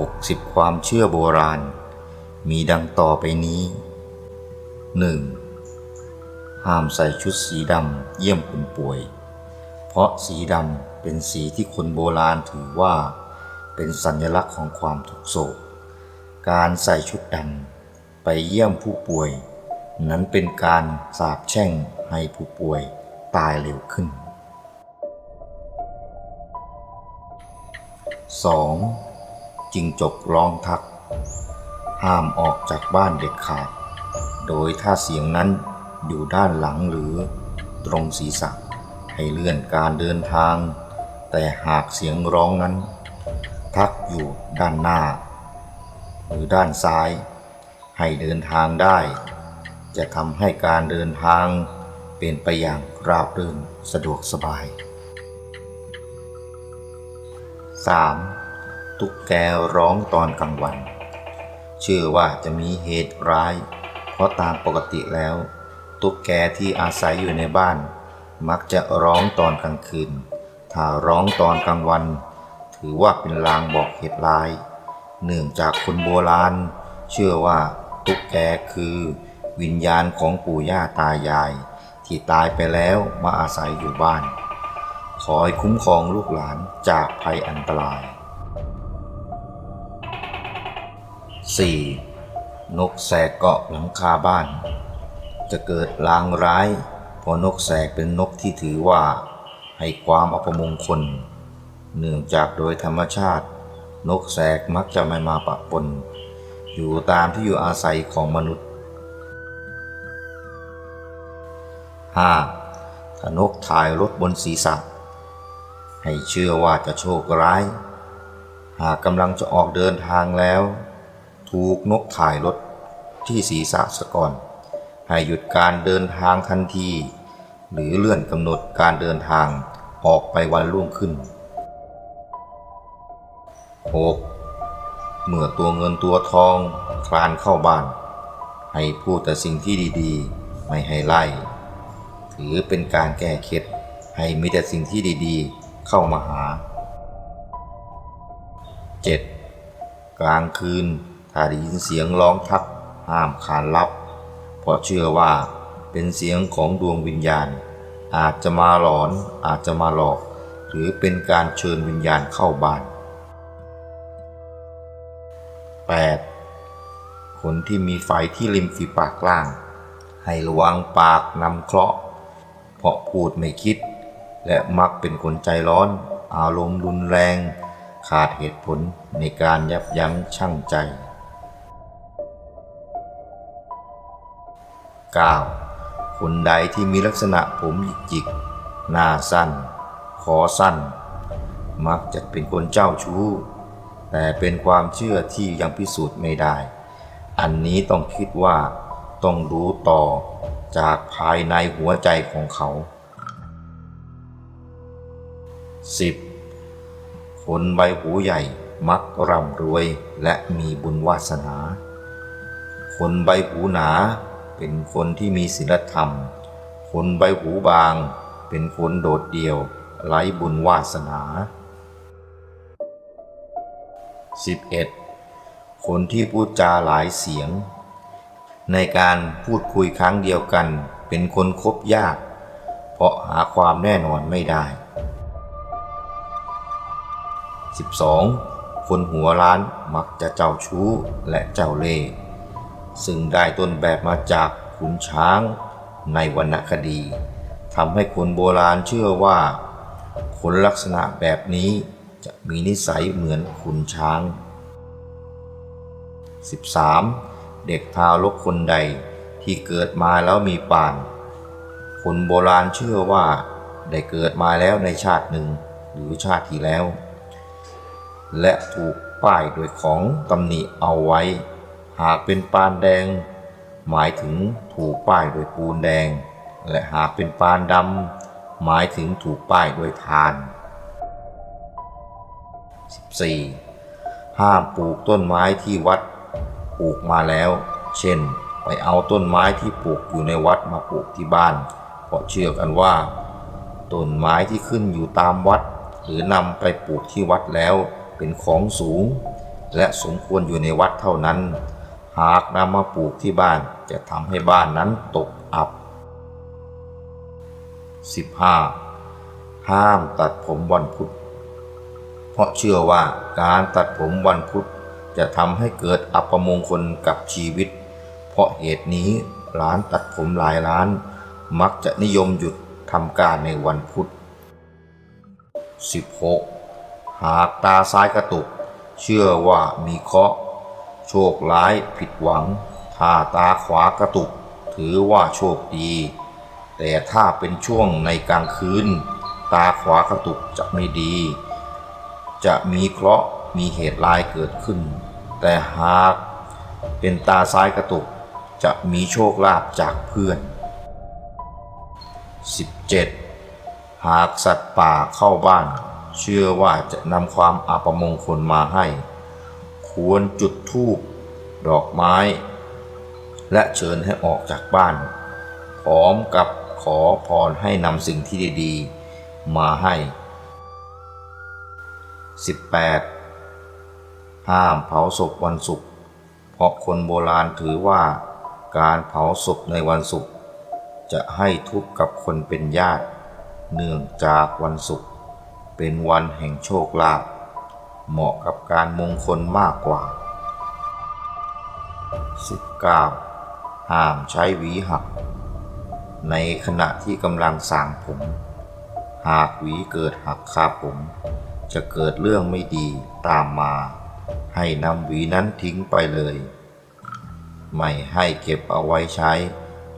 60 ความเชื่อโบราณ มีดังต่อไปนี้ 1. ห้ามใส่ชุดสีดำเยี่ยมคนป่วย เพราะสีดำเป็นสีที่คนโบราณถือว่า เป็นสัญลักษณ์ของความทุกโศก การใส่ชุดดำไปเยี่ยมผู้ป่วย นั้นเป็นการสาปแช่งให้ผู้ป่วยตายเร็วขึ้น 2. จิงจกร้องทัก ห้ามออกจากบ้านเด็ดขาด โดยถ้าเสียงนั้นอยู่ด้านหลังหรือตรงศีรษะให้เลื่อนการเดินทาง แต่หากเสียงร้องนั้น ทักอยู่ด้านหน้า หรือด้านซ้าย ให้เดินทางได้ จะทำให้การเดินทางเป็นไปอย่างราบรื่นสะดวกสบาย 3. ตุ๊กแกร้องตอนกลางวัน เชื่อว่าจะมีเหตุร้าย เพราะตามปกติแล้ว ตุ๊กแกที่อาศัยอยู่ในบ้าน มักจะร้องตอนกลางคืน ถ้าร้องตอนกลางวัน ถือว่าเป็นลางบอกเหตุร้าย เนื่องจากคนโบราณ เชื่อว่าตุ๊กแกคือวิญญาณของปู่ย่าตายาย ที่ตายไปแล้วมาอาศัยอยู่บ้าน ขอให้คุ้มครองลูกหลานจากภัยอันตราย 4. นกแสกเกาะหลังคาบ้าน จะเกิดลางร้ายเพราะนกแสกเป็นนกที่ถือว่า ให้ความอัปมงคล เนื่องจากโดยธรรมชาติ นกแสกมักจะไม่มาปะปน อยู่ตามที่อยู่อาศัยของมนุษย์ 5. ถ้านกถ่ายรถบนศีรษะ ให้เชื่อว่าจะโชคร้าย หากกำลังจะออกเดินทางแล้ว ถูกนกถ่ายรถที่ศีรษะซะก่อน ให้หยุดการเดินทางทันที หรือเลื่อนกำหนดการเดินทางออกไปวันรุ่งขึ้น 6. เมื่อตัวเงินตัวทองคลานเข้าบ้าน ให้พูดแต่สิ่งที่ดีๆ ไม่ให้ไล่ ถือเป็นการแก้เคล็ดให้มีแต่สิ่งที่ดีๆ เข้ามาหา 7. กลางคืน ถ้าได้ยินเสียงร้องทักห้ามขานรับ เพราะเชื่อว่าเป็นเสียงของดวงวิญญาณ อาจจะมาหลอนอาจจะมาหลอก หรือเป็นการเชิญวิญญาณเข้าบ้าน 8. คนที่มีไฟที่ริมฝีปากล่าง ให้ระวังปากนำเคราะห์เพราะพูดไม่คิด และมักเป็นคนใจร้อน อารมณ์รุนแรง ขาดเหตุผลในการยับยั้งชั่งใจ 9. คนใดที่มีลักษณะผมหยิกจิกหน้าสั้น คอสั้น มักจะเป็นคนเจ้าชู้ แต่เป็นความเชื่อที่ยังพิสูจน์ไม่ได้ อันนี้ต้องคิดว่าต้องรู้ต่อจากภายในหัวใจของเขา 10. คนใบหูใหญ่มักร่ำรวยและมีบุญวาสนา คนใบหูหนา เป็นคนที่มีศีลธรรม คนใบหูบาง เป็นคนโดดเดี่ยวไร้บุญวาสนา 11. คนที่พูดจาหลายเสียง ในการพูดคุยครั้งเดียวกัน เป็นคนคบยาก เพราะหาความแน่นอนไม่ได้ 12. คนหัวล้านมักจะเจ้าชู้และเจ้าเล่ห์ ซึ่งได้ต้นแบบมาจากขุนช้างในวรรณคดีทำให้คนโบราณเชื่อว่า คนลักษณะแบบนี้จะมีนิสัยเหมือนขุนช้าง 13. เด็กทารกคนใดที่เกิดมาแล้วมีปาน คนโบราณเชื่อว่าได้เกิดมาแล้วในชาติหนึ่งหรือชาติที่แล้ว และถูกป้ายโดยของตำหนิเอาไว้ หากเป็นปานแดง หมายถึงถูกป้ายด้วยปูนแดง และหากเป็นปานดำหมายถึงถูกป้ายด้วยทาน 14. ห้ามปลูกต้นไม้ที่วัดปลูกมาแล้ว เช่น ไปเอาต้นไม้ที่ปลูกอยู่ในวัดมาปลูกที่บ้านเพราะเชื่อกันว่าต้นไม้ที่ขึ้นอยู่ตามวัด หรือนำไปปลูกที่วัดแล้วเป็นของสูง และสมควรอยู่ในวัดเท่านั้น หากนำมาปลูกที่บ้านจะทำให้บ้านนั้นตกอับ 15. ห้ามตัดผมวันพุธ เพราะเชื่อว่าการตัดผมวันพุธจะทำให้เกิดอัปมงคลกับชีวิต เพราะเหตุนี้ร้านตัดผมหลายร้าน มักจะนิยมหยุดทำการในวันพุธ 16. หากตาซ้ายกระตุก เชื่อว่ามีเคราะห์ โชคร้ายผิดหวัง ถ้าตาขวากระตุก ถือว่าโชคดี แต่ถ้าเป็นช่วงในกลางคืน ตาขวากระตุกจะไม่ดี จะมีเคราะห์มีเหตุร้ายเกิดขึ้น แต่หากเป็นตาซ้ายกระตุก จะมีโชคลาภจากเพื่อน 17. หากสัตว์ป่าเข้าบ้าน เชื่อว่าจะนำความอัปมงคลมาให้ ควรจุดธูปดอกไม้ และเชิญให้ออกจากบ้าน พร้อมกับขอพรให้นำสิ่งที่ดีๆ มาให้ 18. ห้ามเผาศพวันศุกร์เพราะคนโบราณถือว่าการเผาศพในวันศุกร์จะให้ทุกข์กับคนเป็นญาติ เนื่องจากวันศุกร์เป็นวันแห่งโชคลาภ เหมาะกับการมงคลมากกว่า 19. ห้ามใช้หวีหัก ในขณะที่กำลังสางผม หากหวีเกิดหักคาผม จะเกิดเรื่องไม่ดีตามมา ให้นำหวีนั้นทิ้งไปเลย ไม่ให้เก็บเอาไว้ใช้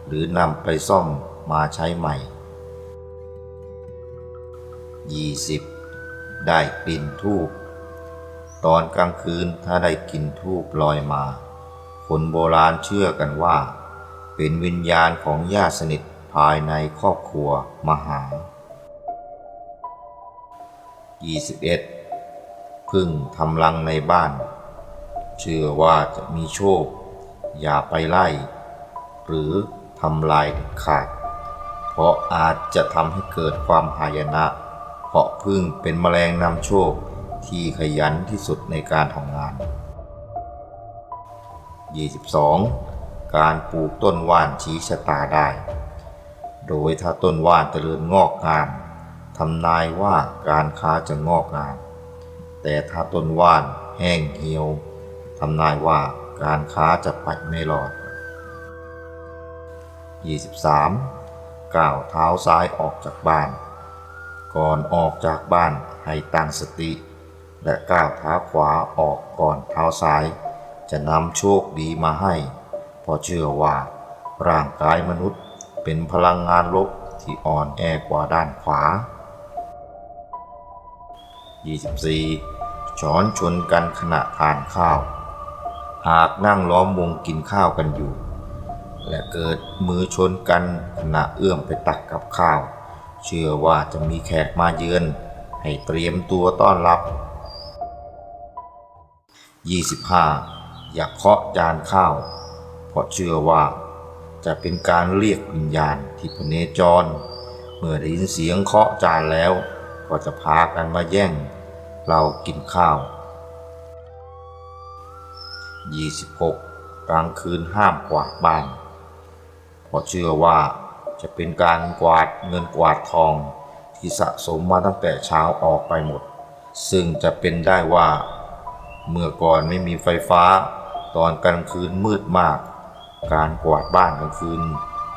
หรือนำไปซ่อมมาใช้ใหม่ 20. ได้กลิ่นทูบ ตอนกลางคืนถ้าได้กลิ่นทูบลอยมา คนโบราณเชื่อกันว่า เป็นวิญญาณของญาติสนิทภายในครอบครัวมาหา 21. พึ่งทำรังในบ้าน เชื่อว่าจะมีโชค อย่าไปไล่ หรือทำลายเด็ดขาด เพราะอาจจะทำให้เกิดความหายนะ เพราะพึ่งเป็นแมลงนำโชค ที่ขยันที่สุดในการทำงาน 22. การปลูกต้นว่านชี้ชะตาได้ โดยถ้าต้นว่านเจริญงอกงามทำนายว่าการค้าจะงอกงาม แต่ถ้าต้นว่านแห้งเหี่ยวทำนายว่าการค้าจะไปไม่รอด 23. ก้าวเท้าซ้ายออกจากบ้าน ก่อนออกจากบ้านให้ตั้งสติ และก้าวเท้าขวาออกก่อนเท้าซ้าย จะนำโชคดีมาให้เพราะเชื่อว่า ร่างกายมนุษย์เป็นพลังงานลบที่อ่อนแอกว่าด้านขวา 24. ช้อนชนกันขณะทานข้าว หากนั่งล้อมวงกินข้าวกันอยู่ และเกิดมือชนกันขณะเอื้อมไปตักกับข้าว เชื่อว่าจะมีแขกมาเยือน ให้เตรียมตัวต้อนรับ 25. อย่าเคาะจานข้าว เพราะเชื่อว่าจะเป็นการเรียกวิญญาณที่พเนจร เมื่อได้ยินเสียงเคาะจานแล้ว ก็จะพากันมาแย่ง เรากินข้าว 26. กลางคืนห้ามกวาดบ้านเพราะเชื่อว่าจะเป็นการกวาดเงินกวาดทองที่สะสมมาตั้งแต่เช้าออกไปหมด ซึ่งจะเป็นได้ว่า เมื่อก่อนไม่มีไฟฟ้า ตอนกลางคืนมืดมาก การกวาดบ้านกลางคืน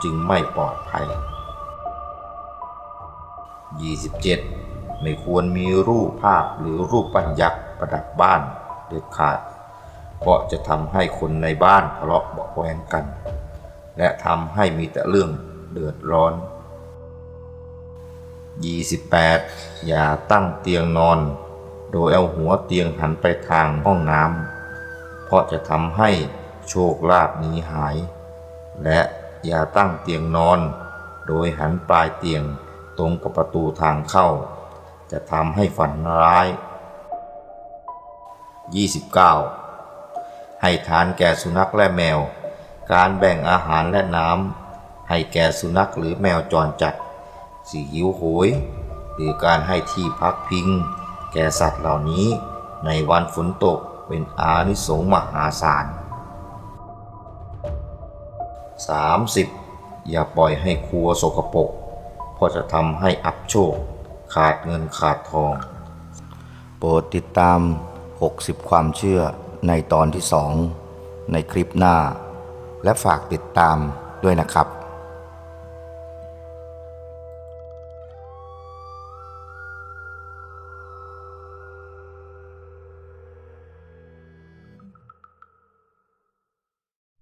จึงไม่ปลอดภัย 27. ไม่ควรมีรูปภาพหรือรูปปั้นยักษ์ประดับบ้านเด็ดขาด เพราะจะทำให้คนในบ้านทะเลาะเบาะแวงกัน และทำให้มีแต่เรื่องเดือดร้อน 28. อย่าตั้งเตียงนอน โดยเอาหัวเตียงหันไปทางห้องน้ำเพราะจะทำให้โชคลาภนี้หาย และอย่าตั้งเตียงนอน โดยหันปลายเตียงตรงกับประตูทางเข้า จะทำให้ฝันร้าย 29. ให้ทานแก่สุนัขและแมว การแบ่งอาหารและน้ำให้แก่สุนัขหรือแมวจรจัด สีหิวโหย หรือการให้ที่พักพิง ก่สัตว์เหล่านี้ในวันฝนตกเป็นอานิสงส์มหาศาล 30. อย่าปล่อยให้ครัวสกปรกเพราะจะทำให้อับโชค ขาดเงินขาดทอง โปรดติดตาม 60 ความเชื่อในตอนที่2ในคลิปหน้า และฝากติดตามด้วยนะครับ